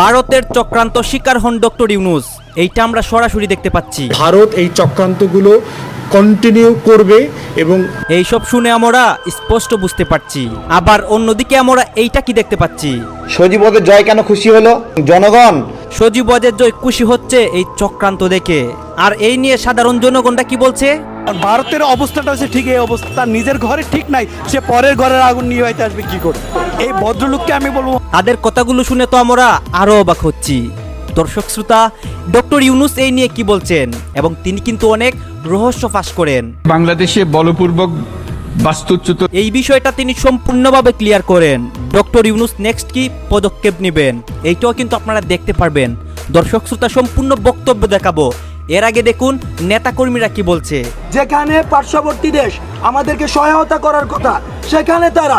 ভারতের চক্রান্ত শিকার হন ডক্টর ইউনুস। এইটা আমরা সরাসরি দেখতে পাচ্ছি। ভারত এই চক্রান্তগুলো কন্টিনিউ করবে এবং এইসব শুনে আমরা স্পষ্ট বুঝতে পারছি। আবার অন্যদিকে আমরা এইটা কি দেখতে পাচ্ছি? সজীবদের জয় কেন খুশি হলো? জনগণ। সজীবদের জয় খুশি হচ্ছে এই চক্রান্ত দেখে। আর এই নিয়ে সাধারণ জনগণটা কি বলছে? ভারতের অবস্থাটা হচ্ছে ঠিক এই অবস্থা। তার নিজের ঘরে ঠিক নাই সে পরের ঘরের আগুন নিয়ে হয়তো আসবে কি করে? এই ভদ্রলোককে আমি বলব তাদের কথাগুলো শুনে তো আমরা আরও অবাক হচ্ছি। দর্শক শ্রোতা ডক্টর ইউনুস এই নিয়ে কি বলছেন? এবং তিনি কিন্তু অনেক রহস্য ফাঁস করেন। বাংলাদেশে বলপূর্বক বাস্তুচ্যুত এই বিষয়টা তিনি সম্পূর্ণভাবে ক্লিয়ার করেন। ডক্টর ইউনুস নেক্সট কি পদক্ষেপ নেবেন? এইটাও কিন্তু আপনারা দেখতে পারবেন। দর্শক শ্রোতা সম্পূর্ণ বক্তব্য দেখাবো। এর আগে দেখুন নেতাকর্মীরা কি বলছে। যেখানে পার্শ্ববর্তী দেশ আমাদেরকে সহায়তা করার কথা, সেখানে তারা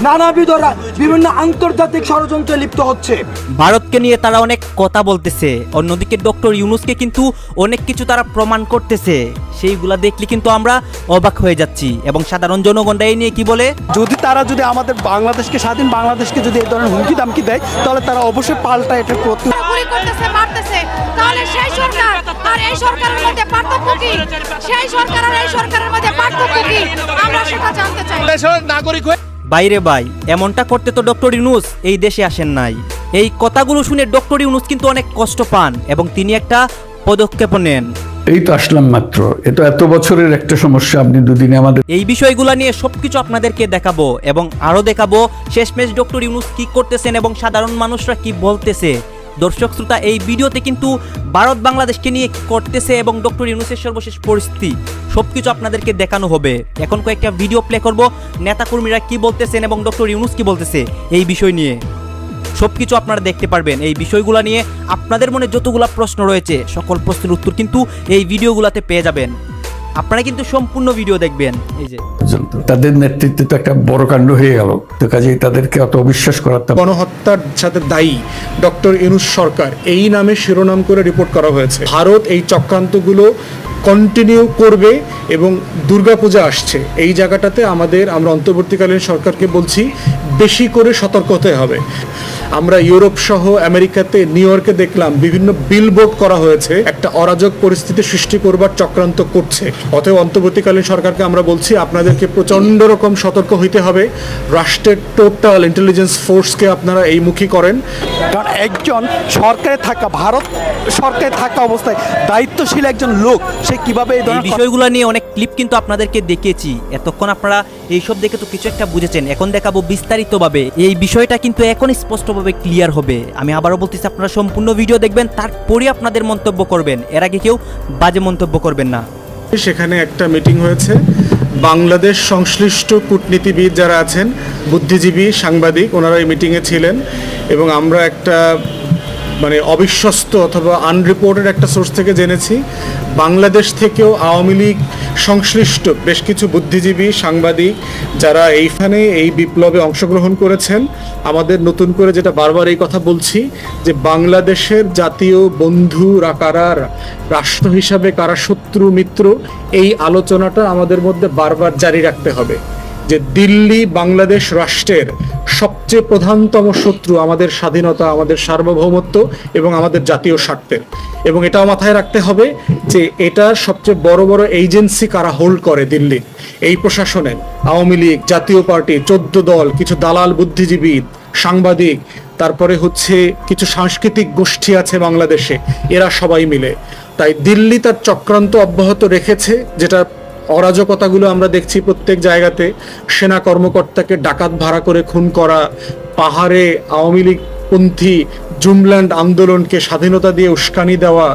নানাবিধ বিভিন্ন আন্তর্জাতিক ষড়যন্ত্রে লিপ্ত হচ্ছে। ভারতকে নিয়ে তারা অনেক কথা বলতেছে। অন্যদিকে ডক্টর ইউনুসকে কিন্তু অনেক কিছু তারা প্রমাণ করতেছে। সেইগুলা দেখলে কিন্তু আমরা অবাক হয়ে যাচ্ছি। এবং সাধারণ জনগণরা এই নিয়ে কি বলে? যদি তারা যদি আমাদের বাংলাদেশকে স্বাধীন বাংলাদেশকে যদি এই ধরনের হুমকি দামকি দেয় তাহলে তারা অবশ্যই পাল্টা এটা প্রতি করতেছে মারতেছে। তাহলে সেই সরকার আর এই সরকারের মধ্যে পার্থক্য কি? সেই সরকার আর এই সরকারের মধ্যে পার্থক্য কি? আমরা সেটা জানতে চাই। বাইরে ভাই এমনটা করতে তো ডক্টর ইউনুস এই দেশে আসেন নাই। এই কথাগুলো শুনে ডক্টর ইউনুস কিন্তু অনেক কষ্ট পান এবং তিনি একটা পদক্ষেপ নেন। এই তো আসলাম মাত্র। এটা এত বছরের একটা সমস্যা আপনি দুদিনে আমাদের এই বিষয়গুলো নিয়ে সবকিছু আপনাদেরকে দেখাবো এবং আরও দেখাবো শেষমেশ ডক্টর ইউনুস কি করতেছেন এবং সাধারণ মানুষরা কি বলতেছে। দর্শক শ্রোতা এই ভিডিওতে কিন্তু ভারত বাংলাদেশকে নিয়ে করতেছে এবং ডক্টর ইউনুসের সর্বশেষ পরিস্থিতি। সবকিছু আপনাদেরকে দেখানো হবে। এখন কয়েকটা ভিডিও প্লে করব। নেতাকর্মীরা কি বলতেছেন এবং ডক্টর ইউনুস কি বলতেছে এই বিষয় নিয়ে। সবকিছু আপনারা দেখতে পারবেন। এই বিষয়গুলো নিয়ে আপনাদের মনে যতগুলা প্রশ্ন রয়েছে সকল প্রশ্নের উত্তর কিন্তু এই ভিডিওগুলোতে পেয়ে যাবেন। আপনারা কিন্তু সম্পূর্ণ ভিডিও দেখবেন। এই যে। তাদের নেতৃত্বে তো একটা বড় কাণ্ড হয়ে গেল। তো কাজেই তাদেরকে অত অবিশ্বাস করার তো গণহত্যার সাথে দায়ী ডক্টর ইনুস সরকার। এই নামে শিরোনাম করে রিপোর্ট করা হয়েছে। ভারত এই চক্রান্তগুলো কন্টিনিউ করবে এবং দুর্গাপূজা আসছে। এই জায়গাটাতে আমাদের, আমরা অন্তর্বর্তীকালীন সরকারকে বলছি, বেশি করে সতর্ক হতে হবে। আমরা ইউরোপ সহ আমেরিকাতে নিউ ইয়র্কে দেখলাম বিভিন্ন বিলবোর্ড করা হয়েছে একটা অরাজক পরিস্থিতি সৃষ্টি করবার চক্রান্ত করছে। অতএব অন্তর্বর্তীকালীন সরকারকে আমরা বলছি আপনাদেরকে প্রচণ্ড রকম সতর্ক হইতে হবে। রাষ্ট্রের টোটাল ইন্টেলিজেন্স ফোর্সকে আপনারা এই মুখী করেন। কারণ একজন সরকারে থাকা ভারত সরকারে থাকা অবস্থায় দায়িত্বশীল একজন লোক সে কীভাবে এই বিষয়গুলো নিয়ে অনেক ক্লিপ কিন্তু আপনাদেরকে দেখিয়েছি এতক্ষণ আপনারা এইসব দেখে তো কিছু একটা বুঝেছেন। এখন দেখাবো বিস্তারিতভাবে। এই বিষয়টা কিন্তু এখন স্পষ্টভাবে ক্লিয়ার হবে। আমি আবারও বলতেছি, আপনারা সম্পূর্ণ ভিডিও দেখবেন তারপরে আপনাদের মন্তব্য করবেন। এর আগে কেউ বাজে মন্তব্য করবেন না। সেখানে একটা মিটিং হয়েছে। বাংলাদেশ সংশ্লিষ্ট কূটনীতিবিদ যারা আছেন, বুদ্ধিজীবী, সাংবাদিক, ওনারা এই মিটিংয়ে ছিলেন এবং আমরা একটা মানে অবিশ্বস্ত অথবা আনরিপোর্টেড একটা সোর্স থেকে জেনেছি। বাংলাদেশ থেকেও আওয়ামী লীগ সংশ্লিষ্ট বেশ কিছু বুদ্ধিজীবী, সাংবাদিক যারা এইখানে এই বিপ্লবে অংশগ্রহণ করেছেন, আমাদের নতুন করে যেটা বারবার এই কথা বলছি যে বাংলাদেশের জাতীয় বন্ধু কারা রাষ্ট্র হিসাবে কারা শত্রু, মিত্র, এই আলোচনাটা আমাদের মধ্যে বারবার জারি রাখতে হবে যে দিল্লি বাংলাদেশ রাষ্ট্রের সবচেয়ে প্রধানতম শত্রু আমাদের স্বাধীনতা, আমাদের সার্বভৌমত্ব এবং আমাদের জাতীয় স্বার্থের। এবং এটাও মাথায় রাখতে হবে যে এটার সবচেয়ে বড় বড় এজেন্সি কারা হোল্ড করে দিল্লি? এই প্রশাসনের, আওয়ামী লীগ, জাতীয় পার্টি, চোদ্দ দল, কিছু দালাল বুদ্ধিজীবী, সাংবাদিক, তারপরে হচ্ছে কিছু সাংস্কৃতিক গোষ্ঠী আছে বাংলাদেশে, এরা সবাই মিলে। তাই দিল্লি তার চক্রান্ত অব্যাহত রেখেছে, যেটা অরাজকতাগুলো আমরা দেখছি প্রত্যেক জায়গাতে। সেনা কর্মকর্তাকে ডাকাত ভাড়া করে খুন করা, পাহাড়ে আওয়ামী লীগ পন্থী জুমল্যান্ড আন্দোলনকে স্বাধীনতা দিয়ে উস্কানি দেওয়া,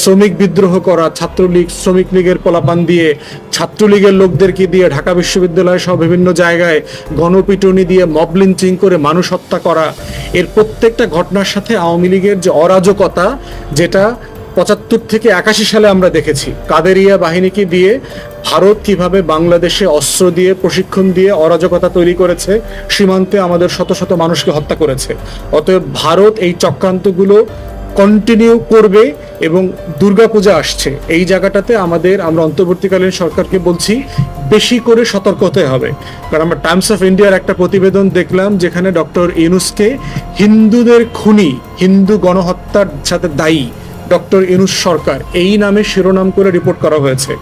শ্রমিক বিদ্রোহ করা, ছাত্রলীগ, শ্রমিক লীগের পলাপান দিয়ে, ছাত্রলীগের লোকদেরকে দিয়ে ঢাকা বিশ্ববিদ্যালয় সহ বিভিন্ন জায়গায় গণপিটুনি দিয়ে মব লিঞ্চিং করে মানুষ হত্যা করা। এর প্রত্যেকটা ঘটনার সাথে আওয়ামী লীগের যে অরাজকতা, যেটা পঁচাত্তর থেকে একাশি সালে আমরা দেখেছি কাদেরিয়া বাহিনীকে দিয়ে ভারত কীভাবে বাংলাদেশে অস্ত্র দিয়ে, প্রশিক্ষণ দিয়ে অরাজকতা তৈরি করেছে, সীমান্তে আমাদের শত শত মানুষকে হত্যা করেছে। অতএব ভারত এই চক্রান্তগুলো কন্টিনিউ করবে এবং দুর্গাপূজা আসছে। এই জায়গাটাতে আমাদের, আমরা অন্তর্বর্তীকালীন সরকারকে বলছি, বেশি করে সতর্ক হতে হবে। কারণ আমরা টাইমস অফ ইন্ডিয়ার একটা প্রতিবেদন দেখলাম, যেখানে ডক্টর ইউনুসকে হিন্দুদের খুনি, হিন্দু গণহত্যার সাথে দায়ী ডক্টর ইনুস সরকার, এই নামে শিরোনাম করে রিপোর্ট করা হয়েছে।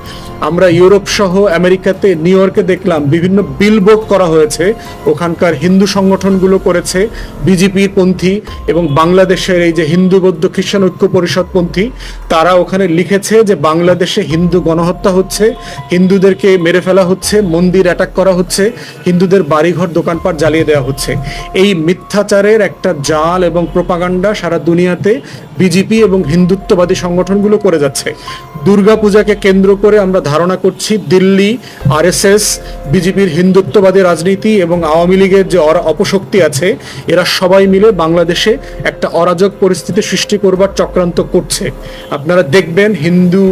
আমরা ইউরোপ সহ আমেরিকাতে, নিউ ইয়র্কে দেখলাম বিভিন্ন বিলবোর্ড করা হয়েছে। ওখানকার হিন্দু সংগঠনগুলো করেছে বিজেপির পন্থী এবং বাংলাদেশের এই যে হিন্দু বৌদ্ধ খ্রিস্টান ঐক্য পরিষদ পন্থী তারা ওখানে লিখেছে যে বাংলাদেশে হিন্দু গণহত্যা হচ্ছে, হিন্দুদেরকে মেরে ফেলা হচ্ছে, মন্দির অ্যাটাক করা হচ্ছে, হিন্দুদের বাড়িঘর, দোকানপাট জ্বালিয়ে দেওয়া হচ্ছে। এই মিথ্যাচারের একটা জাল এবং প্রপাগান্ডা সারা দুনিয়াতে বিজেপি এবং হিন্দুত্ববাদী সংগঠনগুলো করে যাচ্ছে। দুর্গাপূজাকে কেন্দ্র করে আমরা ধারণা করছি দিল্লি, আরএসএস, বিজেপির হিন্দুত্ববাদী রাজনীতি এবং আওয়ামী লীগের যে অপশক্তি আছে, এরা সবাই মিলে বাংলাদেশে একটা অরাজক পরিস্থিতি সৃষ্টি করবার চক্রান্ত করছে। আপনারা দেখবেন হিন্দু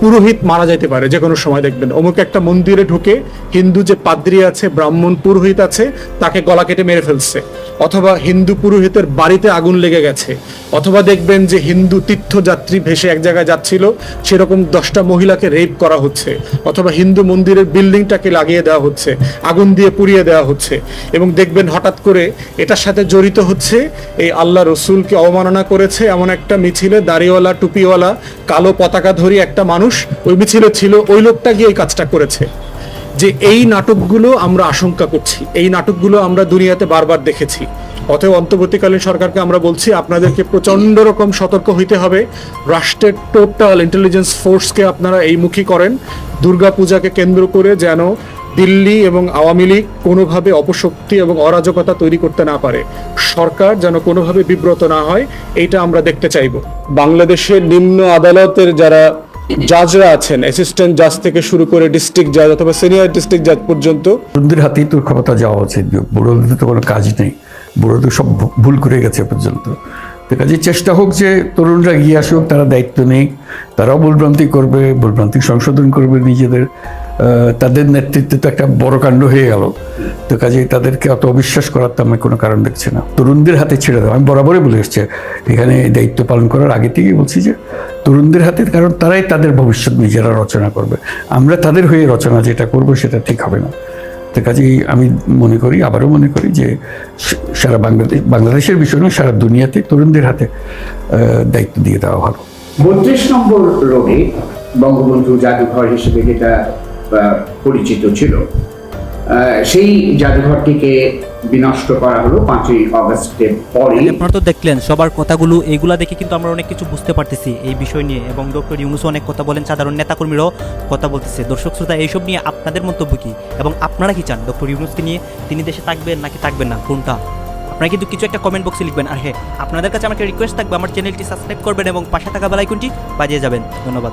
পুরোহিত মারা যেতে পারে, যে কোনো সময় দেখবেন। অমুক একটা মন্দিরে ঢুকে হিন্দু যে পাদ্রী আছে, ব্রাহ্মণ পুরোহিত আছে, তাকে গলা কেটে মেরে ফেলছে। অথবা হিন্দু পুরোহিতের বাড়িতে আগুন লেগে গেছে। অথবা দেখবেন যে হিন্দু তীর্থযাত্রী ভেসে এক জায়গায় যাচ্ছিল, সেরকম দশটা মহিলাকে রেপ করা হচ্ছে। অথবা হিন্দু মন্দিরের বিল্ডিংটাকে লাগিয়ে দেওয়া হচ্ছে, আগুন দিয়ে পুড়িয়ে দেওয়া হচ্ছে। এবং দেখবেন হঠাৎ করে এটার সাথে জড়িত হচ্ছে এই আল্লাহ রসুলকে অবমাননা করেছে এমন একটা মিছিলে, দাড়িওয়ালা, টুপিওয়ালা, কালো পতাকা ধরি একটা মানুষ ওই মিছিলে ছিল, ওই লোকটা গিয়ে এই কাজটা করেছে। যে এই নাটকগুলো আমরা আশঙ্কা করছি, এই নাটকগুলো আমরা দুনিয়াতে বারবার দেখেছি। অতএব অন্তর্বর্তীকালীন সরকারকে আমরা বলছি, আপনাদেরকে প্রচণ্ড রকম সতর্ক হইতে হবে। রাষ্ট্রের টোটাল ইন্টেলিজেন্স ফোর্সকে আপনারা এই মুখী করেন। দুর্গাপূজাকে কেন্দ্র করে যেন দিল্লি এবং আওয়ামী লীগ কোনোভাবে অপশক্তি এবং অরাজকতা তৈরি করতে না পারে। সরকার যেন কোনোভাবে বিব্রত না হয়, এইটা আমরা দেখতে চাইব। বাংলাদেশের নিম্ন আদালতের যারা জাজরা আছেন অ্যাসিস্ট্যান্ট জাজ থেকে শুরু করে ডিস্ট্রিক্ট জাজ অথবা সিনিয়র ডিস্ট্রিক্ট জাজ পর্যন্ত। তরুণদের হাতেই তো ক্ষমতা যাওয়া উচিত বুড়োদের তো কোনো কাজ নেই। বুড়ো তো সব ভুল করে গেছে পর্যন্ত। তো কাজে চেষ্টা হোক যে তরুণরা গিয়ে আসুক, তারা দায়িত্ব নেই, তারাও ভুলভ্রান্তি করবে, ভুলভ্রান্তি সংশোধন করবে নিজেদের। তাদের নেতৃত্বে তো একটা বড় কাণ্ড হয়ে গেল। তো কাজে তাদেরকে অত অবিশ্বাস করার তো আমি কোনো কারণ দেখছি না। তরুণদের হাতে ছেড়ে দেওয়া আমি বরাবরই বলে এসছি। এখানে দায়িত্ব পালন করার আগে থেকেই বলছি যে তরুণদের হাতে, কারণ তারাই তাদের ভবিষ্যৎ নিজেরা রচনা করবে। আমরা তাদের হয়ে রচনা যেটা করব সেটা ঠিক হবে না। তো কাজেই আমি মনে করি, আবারও মনে করি যে সারা বাংলাদেশ বাংলাদেশের বিষয় নয়, সারা দুনিয়াতে তরুণদের হাতে দায়িত্ব দিয়ে দেওয়া ভালো। বত্রিশ নম্বর রোডে বঙ্গবন্ধু জাদুঘর হিসেবে যেটা পরিচিত ছিল সেই জাদুঘরটিকে বিনষ্ট করা হলো পাঁচই অগস্টের পরে আপনারা তো দেখলেন, সবার কথাগুলো, এইগুলা দেখে কিন্তু আমরা অনেক কিছু বুঝতে পারতেছি এই বিষয় নিয়ে। এবং ডক্টর ইউনুস অনেক কথা বলেন, সাধারণ নেতাকর্মীরাও কথা বলতেছে। দর্শক, শ্রোতা, এইসব নিয়ে আপনাদের মন্তব্য কি? এবং আপনারা কি চান? ডক্টর ইউনুসকে নিয়ে তিনি দেশে থাকবেন নাকি থাকবেন না? কোনটা? আপনারা কিন্তু কিছু একটা কমেন্ট বক্সে লিখবেন। আর হ্যাঁ আপনাদের কাছে আমার একটা রিকোয়েস্ট থাকবে, আমার চ্যানেলটি সাবস্ক্রাইব করবেন এবং পাশে থাকা বেলাইকনটি বাজিয়ে যাবেন। ধন্যবাদ।